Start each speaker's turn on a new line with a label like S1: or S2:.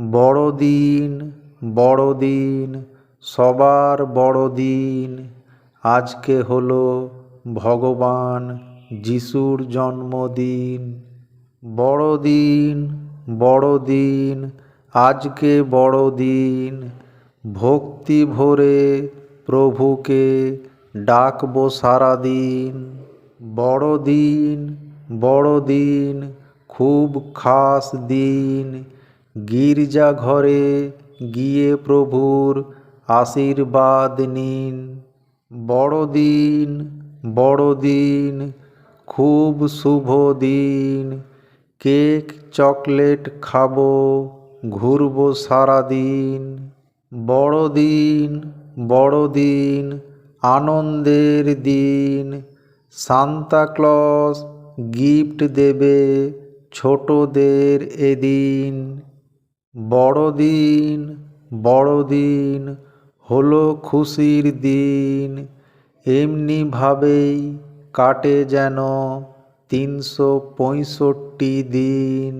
S1: বড়দিন বড়দিন, সবার বড়দিন। আজকে হলো ভগবান যিশুর জন্মদিন। বড়দিন বড়দিন, আজকে বড়দিন। ভক্তি ভরে প্রভুকে ডাকবো সারাদিন। বড়দিন বড়দিন, খুব খাস দিন। গির্জা ঘরে গিয়ে প্রভুর আশীর্বাদ নিন। বড়দিন বড়দিন, খুব শুভ দিন। কেক, চকলেট খাব, ঘুরবো সারাদিন। বড়দিন বড়দিন, আনন্দের দিন। সান্তাক্লস গিফট দেবে ছোটদের এদিন। বড়দিন বড়দিন হলো খুশির দিন। এমনিভাবেই কাটে যেন তিনশো পঁয়ষট্টি দিন।